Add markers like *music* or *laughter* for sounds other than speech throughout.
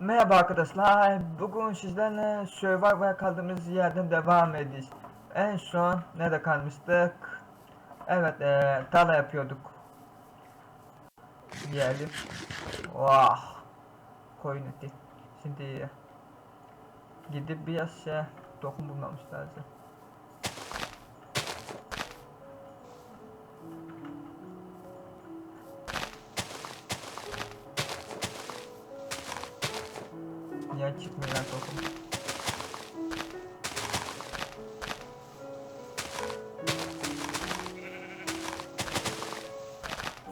Merhaba arkadaşlar. Bugün sizlerle Survivor'a kaldığımız yerden devam edeceğiz. En son nerede kalmıştık? Evet, eee tarla yapıyorduk. Diyelim. Vah. Koyun eti. Şimdi gidip biraz şey dokun bulmamız lazım.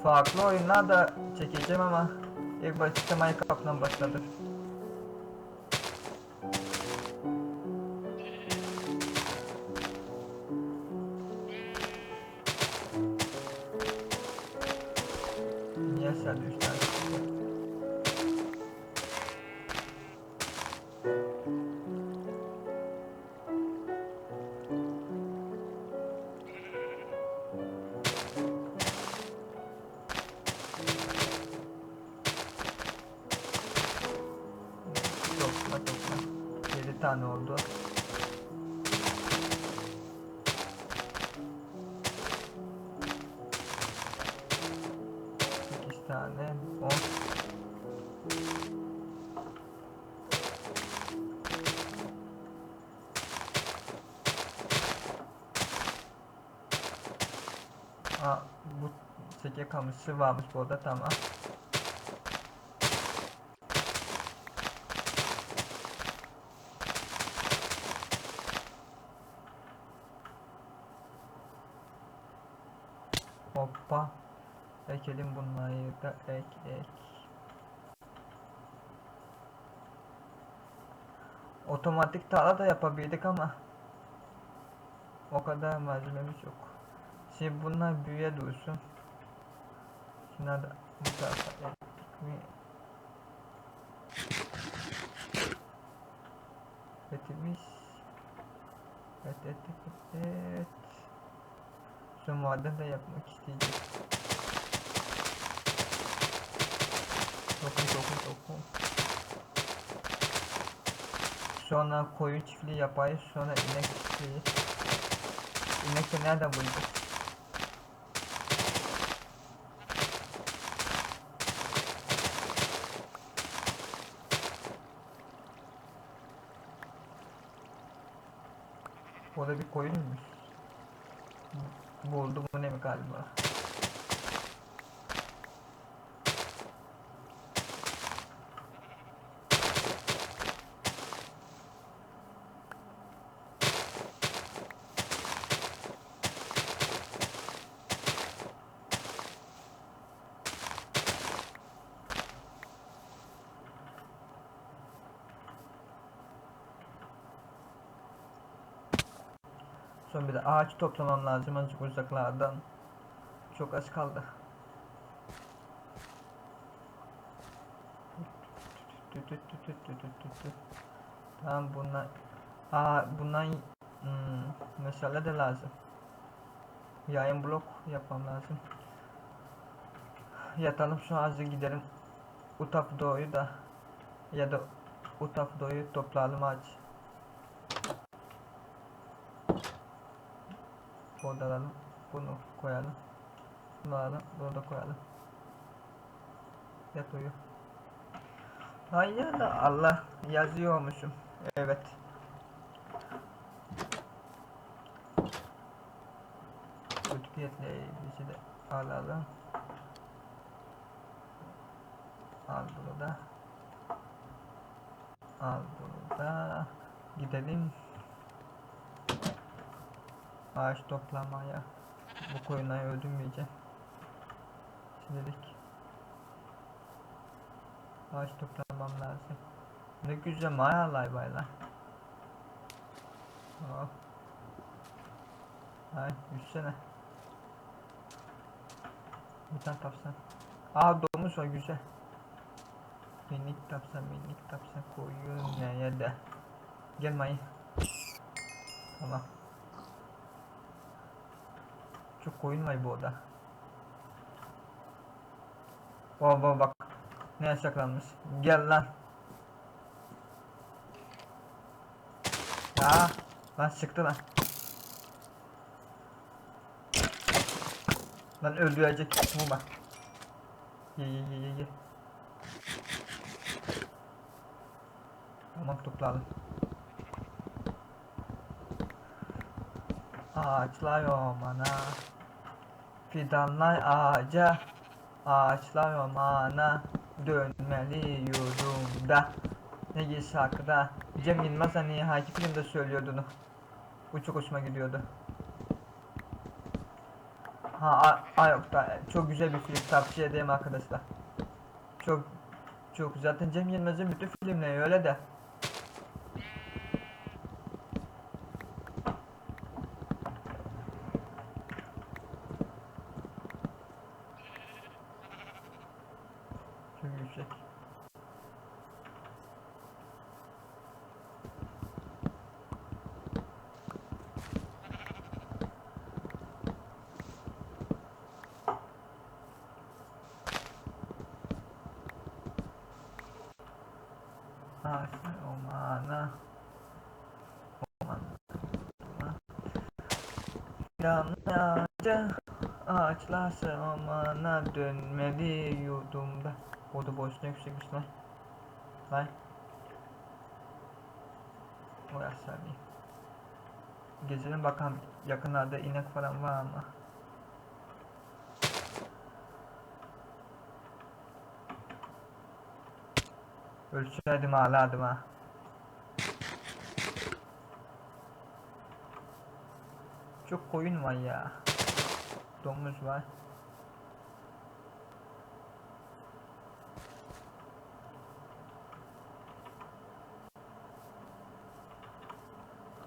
Farklı oyunlar da çekeceğim ama ilk başta Minecraft'tan başladı. Tane oldu. Sekiz tane. On. Aa, bu seke kamışı varmış burada tamam. Hoppa. Ekelim bunları da ek ek. Otomatik tarla da yapabildik ama o kadar malzememiz yok. Şimdi bunlar büyüye dursun. Şunlar da bu tarafa ektik mi? Etimiz. Evet et et Şu maden de yapmak isteyeceğim. Dokun dokun dokun. Sonra koyun çiftliği yapayım. Sonra inek çiftliği. İnek de nereden bulacağız? Orada bir. Buldum bu ne mi galiba? Son bir de ağaç toplamam lazım azıcık uzaklardan. Çok az kaldı. Tamam bunlar Aa bundan hmm, mesela de lazım. Yayın blok yapmam lazım. Yatalım şu azıcık gidelim. Utaf doğuyu da ya da Utaf doğuyu toplayalım ağaç. Burada alalım. Bunu koyalım. Bunu alalım. Bunu da koyalım. Yat uyu. Hayır da Allah yazıyormuşum. Evet. Kötüyetle bizi de alalım. Al bunu da. Al bunu da. Gidelim ağaç toplamaya. Bu koyunları öldürmeyeceğim. Şimdilik ağaç toplamam lazım. Ne güzel mayalar baylar. Oh. Ay yüzsene. Bir tane tapsan. Aa domuz var güzel. Minik tapsan minik tapsan koyun neye de. Gel mayı. Tamam. Çok koyun var bu oda. Baba baba bak. Ne yasaklanmış. Gel lan. Ya lan çıktı lan. Lan öldürecek bu bak. Ye ye ye ye ye. Tamam topladım. Ağaçlar yok bana. Fidanlar ağaca Ağaçlar ormana Dönmeli yurdumda. Ne gibi şarkıda Cem Yılmaz hani hangi filmde söylüyordu onu Bu çok hoşuma gidiyordu. Ha a yok da çok güzel bir film tavsiye ederim arkadaşlar. Çok çok zaten Cem Yılmaz'ın bütün filmleri öyle de Çok yüksek. Ağaçlar ormana Ormana Yanlarca ağaçlar ormana dönmeli yurdumda. O da boşuna yüksekmiş lan. Lan yaşlar değil Gezelim bakalım. Yakınlarda inek falan var mı? Ölçerdim ağlardım ha. Çok koyun var ya. Domuz var.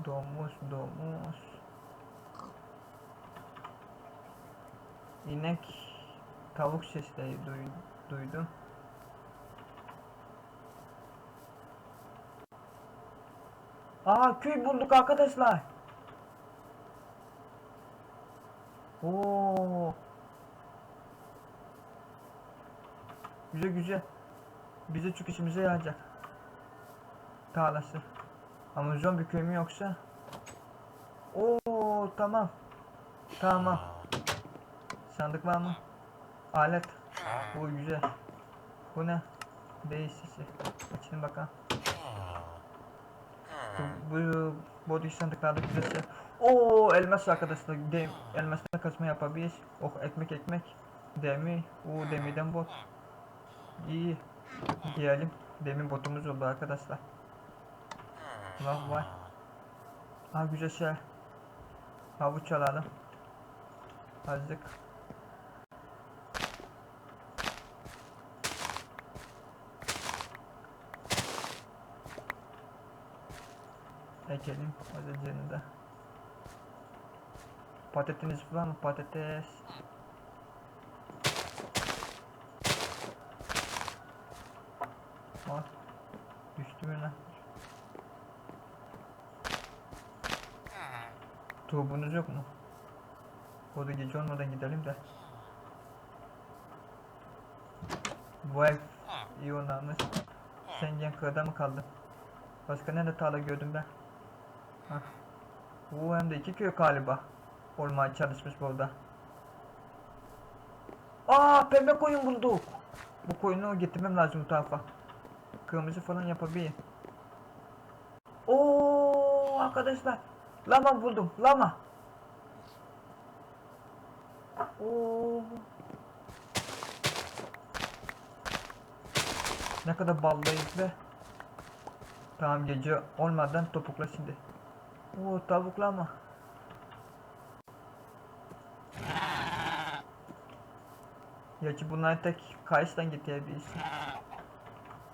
Domuz, domuz. İnek, tavuk sesleri duy- duydum. Aa köy bulduk arkadaşlar. Oo. Güzel güzel. Bize çok işimize yarayacak. Tarlası. Ama zombi köy mü yoksa? Oo tamam. Tamam. Sandık var mı? Alet. Bu güzel. Bu ne? Değişisi. Açın bakalım. Bu, bu body sandıklarda güzelse. Oo elmas arkadaşlar. Dem, elmasla kasma yapabiliriz. Oh ekmek ekmek. Demir. Oo demirden bot. İyi. Diyelim. Demir botumuz oldu arkadaşlar. Vah vay. Ha güzel şey. Havuç alalım. Azıcık. Ekelim özellikle. Patatesiniz var mı? Patates. Bak. Düştü lan? Tuğbunuz yok mu? O da gece olmadan gidelim de. Bu ev iyi onarmış. Sen gen kırda mı kaldın? Başka nerede tarla gördüm ben? Hah. Bu hem de iki köy galiba. Olmaya çalışmış burada. Aa pembe koyun bulduk. Bu koyunu getirmem lazım bu tarafa. Kırmızı falan yapabilir. Oo arkadaşlar. Lama buldum. Lama. Oo. Ne kadar ballıyız be. Tamam gece olmadan topukla şimdi. Oo tavuklama. Ki bunlar tek kayıştan getirebilirsin.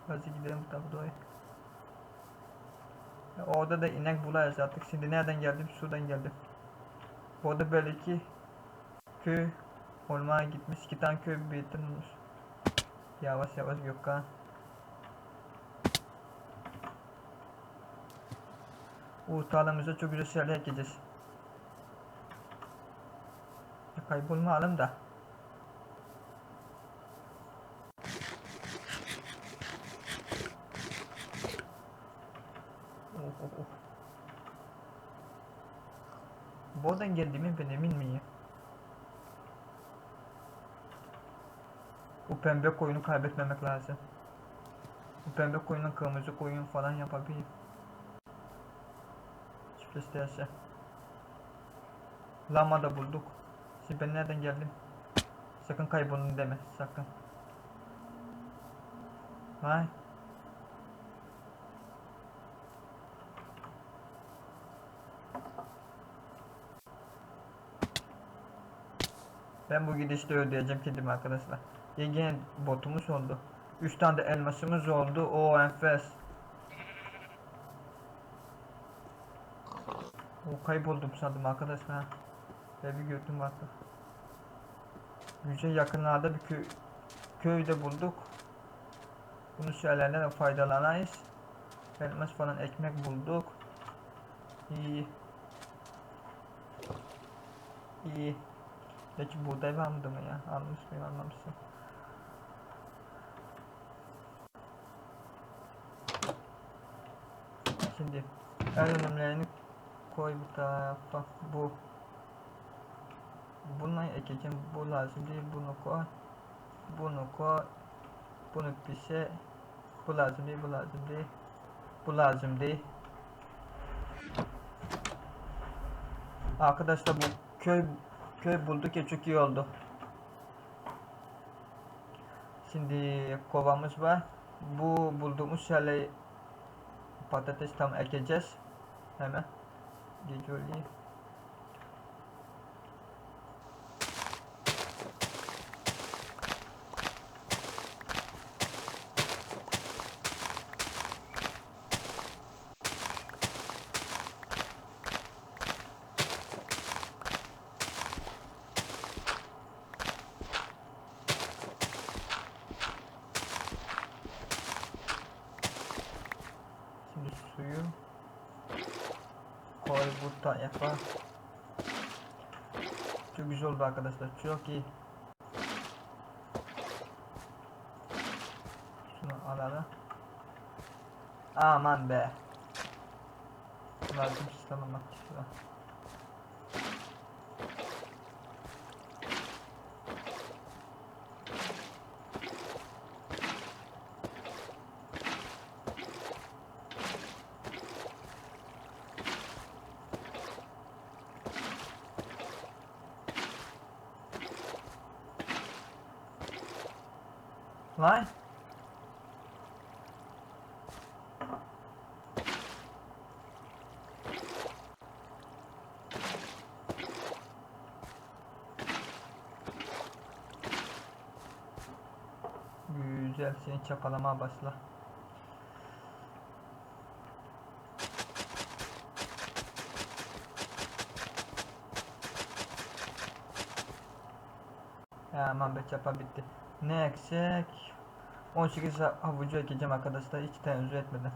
Hadi gidelim bu tarafa doğru. Orada da inek bularız artık. Şimdi nereden geldim? Şuradan geldim. Orada belki köy olmaya gitmiş. İki tane köy bitirmiş. Yavaş yavaş Gökhan. Bu tarlamızda çok güzel şeyler ekeceğiz. Ya Kaybolmayalım da. Oh, oh, oh. Buradan geldiğimi ben emin miyim? Bu pembe koyunu kaybetmemek lazım. Bu pembe koyunun kırmızı koyun falan yapabilirim. Çift isterse. Lama da bulduk. Şimdi ben nereden geldim? Sakın kaybolun deme. Sakın. Vay. Ben bu gidişte ödeyeceğim kendimi arkadaşlar. Yine botumuz oldu. 3 tane de elmasımız oldu. O enfes. O kayboldum sandım arkadaşlar. Ve bir gördüm baktım. Güzel yakınlarda bir köy köyde bulduk. Bunu şeylerden faydalanayız. Elmas falan ekmek bulduk. İyi. İyi. Peki buğday mıydı mı ya? Almış mıyım anlamışsın. Şimdi en önemlilerini koy bu tarafa. Bu. Bunu ekeceğim. Bu lazım değil. Bunu koy. Bunu koy. Bunu bir şey. Bu lazım değil. Bu lazım değil. Bu lazım değil. Arkadaşlar bu köy köy bulduk ya çok iyi oldu. Şimdi kovamız var. Bu bulduğumuz şeyleri patates tam ekeceğiz. Hemen. Gecoli. Şimdi suyu koy bu tarafa. Çok güzel oldu arkadaşlar. Çok iyi. Şunu alalım. Aman be. Lazım sistemamak istiyor. Lan. Güzel seni çapalamaya başla. Be çapa bitti. Ne eksik? 18 havucu ekeceğim arkadaşlar hiç tenezzül etmeden.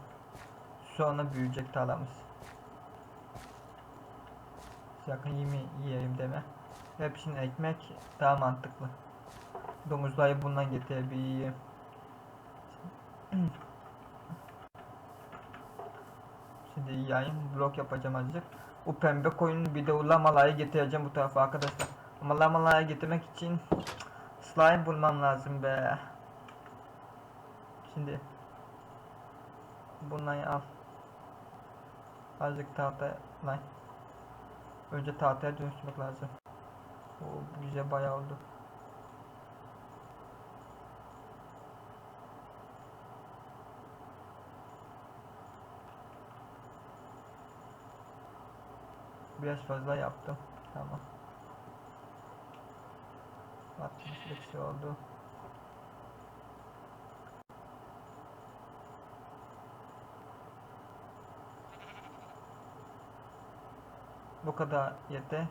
Sonra büyüyecek tarlamız. Sakın yemi yiyelim deme. Hepsini ekmek daha mantıklı. Domuzları bundan getirebileyim. *clears throat* Şimdi yayın blok yapacağım azıcık. O pembe koyunun bir de o lamalayı getireceğim bu tarafa arkadaşlar. Ama lamalayı getirmek için slime bulmam lazım be. Şimdi bundan al. Azıcık tahta lan. Önce tahtaya dönüştürmek lazım. O güzel bayağı oldu. Biraz fazla yaptım. Tamam. 60'lık şey oldu. Bu kadar yeter.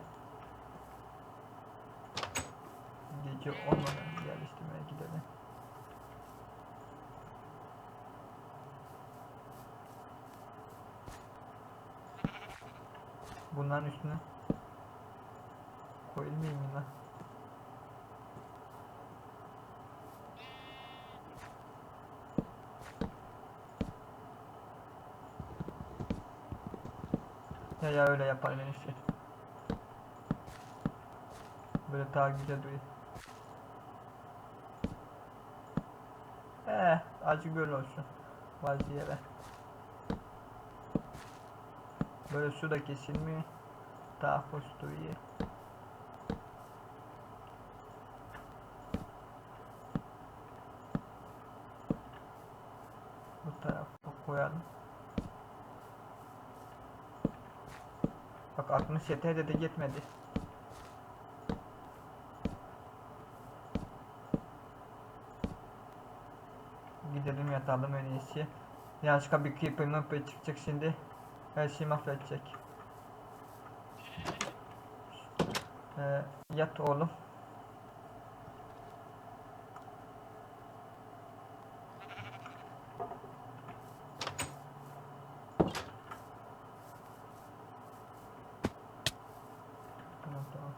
Gece olmadan yerleştirmeye gidelim. Bunların üstüne koyulmayayım mı lan? He ya öyle yapar en iyisi. Böyle daha güzel duruyor. Eh, acı göl olsun. Vaziyere. Böyle su da kesilmiyor. Daha hoş duruyor. Bak 60 yeter de yetmedi. Gidelim yatalım en iyisi. Yanlışlıkla bir creeper mırper çıkacak şimdi. Her şeyi mahvedecek. Ee, yat oğlum. Tamam tamam.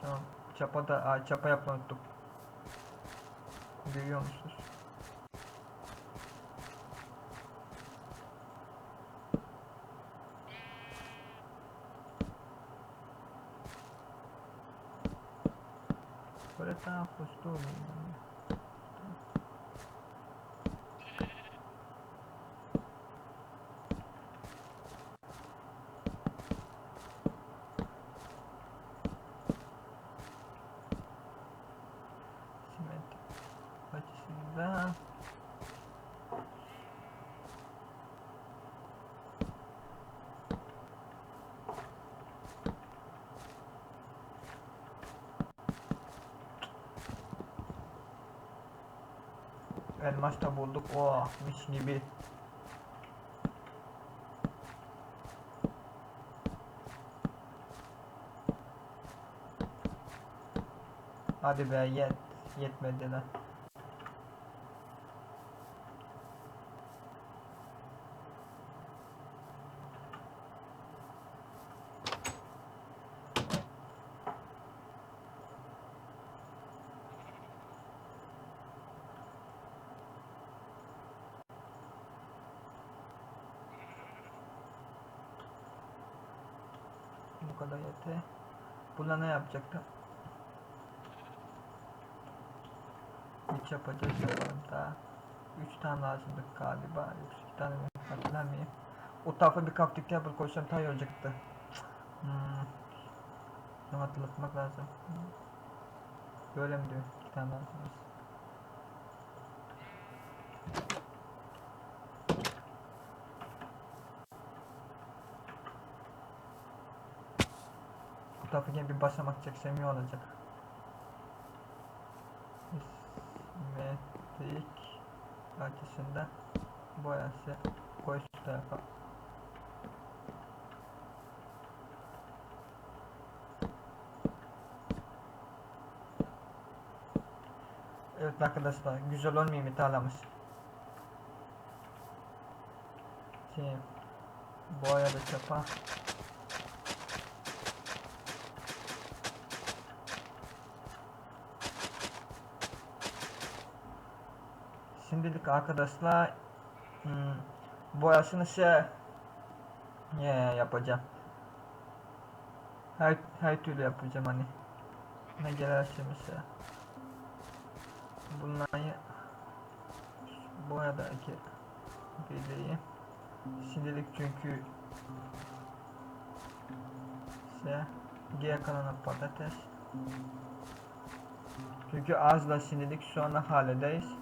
Şu an çapa da aa, çapa yapmayı unuttum. Görüyor musunuz? Böyle daha hoş oluyor. Elmas da bulduk. Oh mis gibi. Hadi be yet. Yetmedi lan. Bu kadar yeter. Buna ne yapacaktım? Üç yapacağız yapalım daha. Üç tane lazımdı galiba. Yoksa iki tane mi? Hatırlamıyorum. O tarafa bir crafting table koysam daha iyi olacaktı. Hmm. Bunu hatırlatmak lazım. Böyle mi diyor? İki tane lazım. Yine bir basamak çeksem iyi olacak. Simetrik açısından boyası koy şu tarafa. Evet arkadaşlar güzel olmuyor mu tarlamız? Şey, boya da çapa. Şimdilik arkadaşlar hmm, boyasını şey yeah, yapacağım. Her, her türlü yapacağım hani. Ne gelirse mesela. Bunları boyadaki bileyim. Şimdilik çünkü şey diğer kalanı patates. Çünkü azla şimdilik şu anda halledeyiz.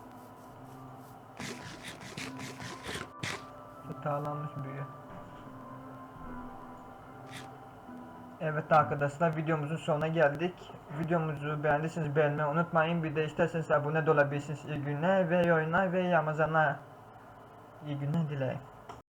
Hatalanmış büyü. Evet arkadaşlar videomuzun sonuna geldik. Videomuzu beğendiyseniz beğenmeyi unutmayın. Bir de isterseniz abone de olabilirsiniz. İyi günler ve iyi oyunlar ve iyi Ramazanlar. İyi günler dilerim.